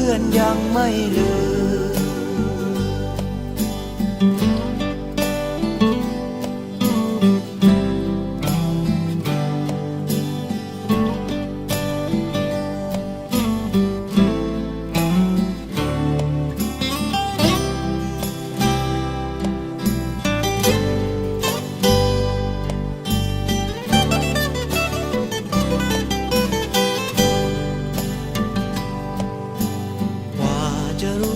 เพื่อนยังไม่ลืม